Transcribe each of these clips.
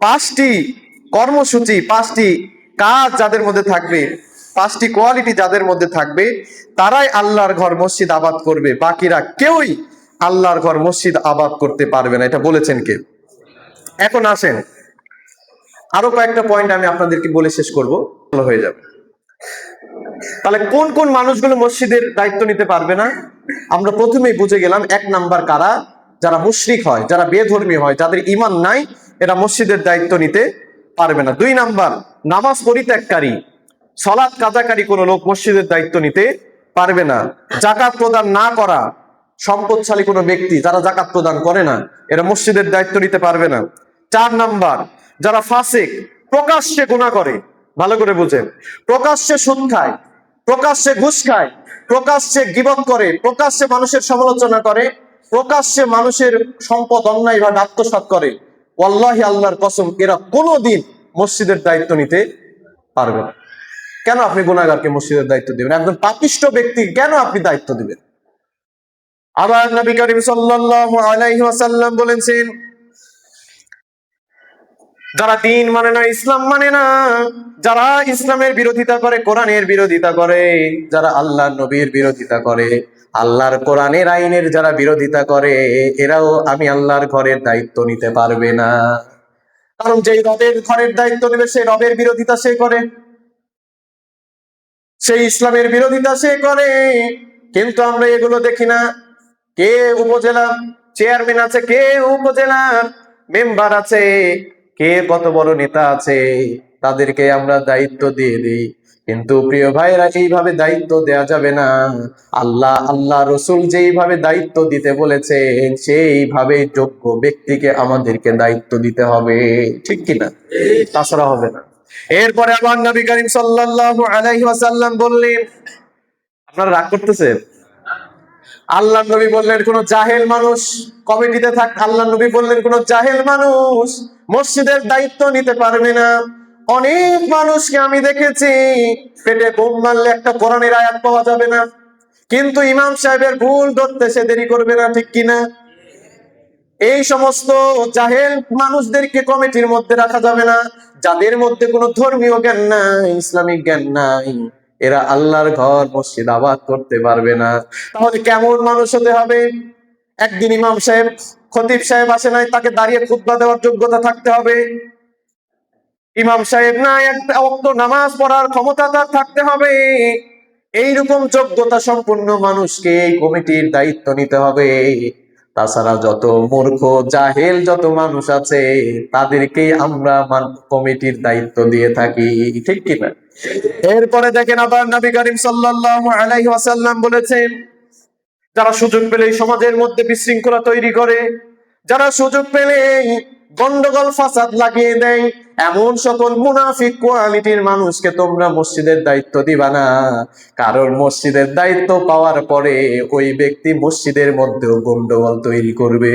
পাঁচটি কর্মসূচি, পাঁচটি কাজ যাদের মধ্যে থাকবে, পাঁচটি কোয়ালিটি যাদের মধ্যে থাকবে, তারাই আল্লাহর ঘর মসজিদ আবাদ করবে। বাকিরা কেউই আল্লাহর ঘর মসজিদ আবাদ করতে পারবে না। এটা বলেছেন কে? এখন আসেন। আরও কয়েকটা পয়েন্ট আমি আপনাদেরকে বলে শেষ করব। ভালো হয়ে যাবে। তাহলে কোন কোন মানুষগুলো মসজিদের দায়িত্ব নিতে পারবে না? আমরা প্রথমেই বুঝে গেলাম এক নাম্বার কারা? যারা মুশরিক হয়, যারা বেধর্মী হয়, যাদের ইমান নাই এরা মসজিদের দায়িত্ব নিতে পারবে না। দুই নাম্বার, নামাজ পরিত্যাগকারী সলাৎ কাজাকারী কোনো লোক মসজিদের দায়িত্ব নিতে পারবে না। জাকাত প্রদান না করা সম্পদশালী কোনো ব্যক্তি যারা জাকাত প্রদান করে না, এরা মসজিদের দায়িত্ব নিতে পারবে না। চার নাম্বার, যারা ফাসিক, প্রকাশ্যে গুণা করে, ভালো করে বুঝেন প্রকাশ্যে সুদ খায়, প্রকাশ্যে ঘুষ খায়, প্রকাশ্যে গিবত করে, প্রকাশ্যে মানুষের সমালোচনা করে, প্রকাশ্যে মানুষের সম্পদ অন্যায় অন্যায়ভাবে আত্মসাৎ করে। ওয়াল্লাহি আল্লাহর কসম, এরা কোনো দিন মসজিদের দায়িত্ব নিতে পারবে না। কেন আপনি গুণাগারকে মসজিদের দায়িত্ব দেবেন? একজন পাপিষ্ট ব্যক্তি কেন আপনি দায়িত্ব দিবেন? আবার নবী করিম সাল্লাল্লাহু আলাইহি বলেছেন যারা দিন মানে না, ইসলাম মানে না, যারা ইসলামের বিরোধিতা করে, কোরআনের বিরোধিতা করে, যারা আল্লাহ নবীর বিরোধিতা করে, আল্লাহর কোরআনের আইনের যারা বিরোধিতা করে, এরাও আমি আল্লাহর ঘরের দায়িত্ব নিতে পারবে না। কারণ যেই রবের ঘরের দায়িত্ব নেবে সে রবের বিরোধিতা সে করে। সেই ইসলামের বিরোধিতা সে করে। কিন্তু আমরা এগুলো দেখি না। কে উপজেলা? চেয়ারম্যান আছে, কে উপজেলার? মেম্বার আছে। কে কত বড় নেতা আছে, তাদেরকে আমরা দায়িত্ব দিয়ে দিই। কিন্তু প্রিয় ভাইরা এইভাবে দায়িত্ব দেয়া যাবে না। আল্লাহ আল্লাহ রসুল যেইভাবে দায়িত্ব দিতে বলেছেন সেইভাবে যোগ্য ব্যক্তিকে আমাদেরকে দায়িত্ব দিতে হবে। ঠিক কিনা তাছাড়া হবে না। এরপরে আবার নবী করিম সাল্লাল্লাহু আলাইহি ওয়াসাল্লাম বললেন, আপনারা রাগ করতেছেন? আল্লাহ নবী বললেন, কোন জাহেল মানুষ কমিটিতে থাক আল্লাহ নবী বললেন, কোন জাহেল মানুষ মসজিদের দায়িত্ব নিতে পারবে না। অনেক মানুষকে আমি দেখেছি, পেটে বোম মারলে একটা কোরআনের আয়াত পাওয়া যাবে না। কিন্তু ইমাম সাহেবের ভুল ধরতে সে দেরি করবে না, ঠিক কিনা? এই সমস্ত জাহেল মানুষদেরকে কমিটির মধ্যে রাখা যাবে না, যাদের মধ্যে কোনো ধর্মীয় জ্ঞান নাই, ইসলামিক জ্ঞান নাই। এরা আল্লাহর ঘর মসজিদ আবাদ করতে পারবে না। তাহলে কেমন মানুষ হতে হবে? একদিন ইমাম সাহেব খতিব সাহেব আসে নাই, তাকে দাঁড়িয়ে খুতবা দেওয়ার যোগ্যতা থাকতে হবে। ইমাম সাহেব, না, একটা অক্ত নামাজ পড়ার ক্ষমতা তার থাকতে হবে। এইরকম যোগ্যতা সম্পন্ন মানুষকে এই কমিটির দায়িত্ব নিতে হবে। তাছাড়া যত মূর্খ, জাহেল যত মানুষ আছে, তাদেরকেই আমরা কমিটির দায়িত্ব দিয়ে থাকি। ঠিক কিনা? এরপরে দেখেন আবার নবী করিম সাল্লাল্লাহু আলাইহি বলেছেন যারা সুযোগ পেলে সমাজের মধ্যে বিশৃঙ্খলা তৈরি করে, যারা সুযোগ পেলে গন্ডগোল, ফাসাদ লাগিয়ে দেয়, এমন সকল মুনাফিক কোয়ালিটির মানুষকে তোমরা মসজিদের দায়িত্ব দিবা না। কারণ মসজিদের দায়িত্ব পাওয়ার পরে ওই ব্যক্তি মসজিদের মধ্যেও গন্ডগোল তৈরি করবে।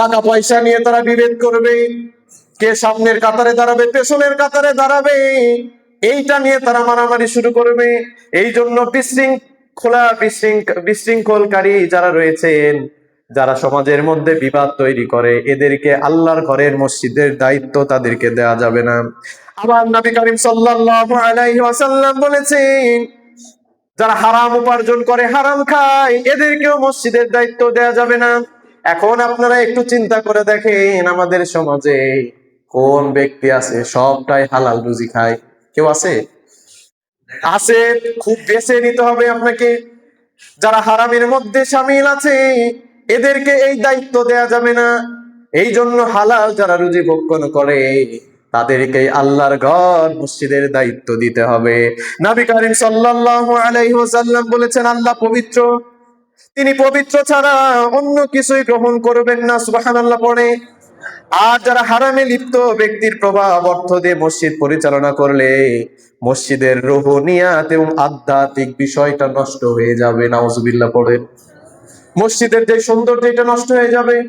টাকা পয়সা নিয়ে তারা বিভেদ করবে, কে সামনের কাতারে দাঁড়াবে, পেছনের কাতারে দাঁড়াবে, এইটা নিয়ে তারা মারামারি শুরু করবে। এই জন্য বিশৃঙ্খলা বিশৃঙ্খ- বিশৃঙ্খলকারী যারা রয়েছেন, যারা সমাজের মধ্যে বিবাদ তৈরি করে, এদেরকে আল্লাহর ঘরের মসজিদের দায়িত্ব তাদেরকে দেওয়া যাবে না। আবার নবী করিম ওয়াসাল্লাম বলেছেন, যারা হারাম উপার্জন করে হারাম খায়, এদেরকেও মসজিদের দায়িত্ব দেওয়া যাবে না। এখন আপনারা একটু চিন্তা করে দেখেন, আমাদের সমাজে কোন ব্যক্তি আছে, সবটাই হালাল রুজি খায়? কেউ আছে? আছে, খুব বেছে নিতে হবে আপনাকে। যারা হারামের মধ্যে সামিল আছে, এদেরকে এই দায়িত্ব দেয়া যাবে না। এই জন্য হালাল যারা রুজি ভক্ষণ করে, তাদেরকে আল্লাহর ঘর, মসজিদের দায়িত্ব দিতে হবে। নবী করিম সাল্লাল্লাহু আলাইহি বলেছেন, আল্লাহ পবিত্র। তিনি পবিত্র ছাড়া অন্য কিছুই গ্রহণ করবেন না। সুবহানাল্লাহ পড়ে। আর যারা হারামে লিপ্ত, ব্যক্তির প্রভাব অর্থ দিয়ে মসজিদ পরিচালনা করলে মসজিদের রোহনিয়াত এবং আধ্যাত্মিক বিষয়টা নষ্ট হয়ে যাবে। নাউজুবিল্লাহ, পড়ে। মসজিদের যে সৌন্দর্য, এটা নষ্ট হয়ে যাবে।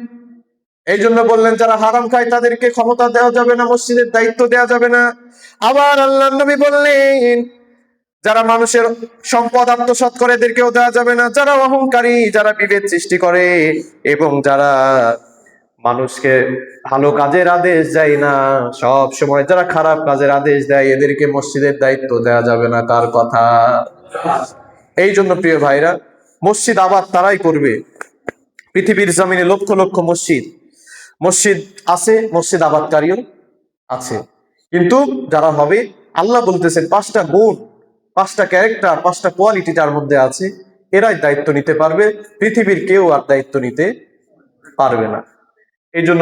এই জন্য বললেন, যারা হারাম খায়, তাদেরকে ক্ষমতা দেওয়া যাবে না, মসজিদের দায়িত্ব দেওয়া যাবে না। আবার আল্লাহ নবী বললেন, যারা মানুষের সম্পদ আত্মসাৎ করে, এদেরকেও দেওয়া যাবে না। যারা অহংকারী, যারা বিভেদ সৃষ্টি করে, এবং যারা মানুষকে ভালো কাজের আদেশ দেয় না। সব সময় যারা খারাপ কাজের আদেশ দেয়, এদেরকে মসজিদের দায়িত্ব দেওয়া যাবে না কার কথা। এই জন্য প্রিয় ভাইরা, মসজিদ আবার তারাই করবে। পৃথিবীর জমিনে লক্ষ লক্ষ মসজিদ। মসজিদ আছে, মসজিদ আবাদকারীও আছে। কিন্তু যারা হবে, আল্লাহ বলতেছেন পাঁচটা গুণ, পাঁচটা ক্যারেক্টার, পাঁচটা কোয়ালিটি যার মধ্যে আছে, এরাই দায়িত্ব নিতে পারবে। পৃথিবীর কেউ আর দায়িত্ব নিতে পারবে না। এই জন্য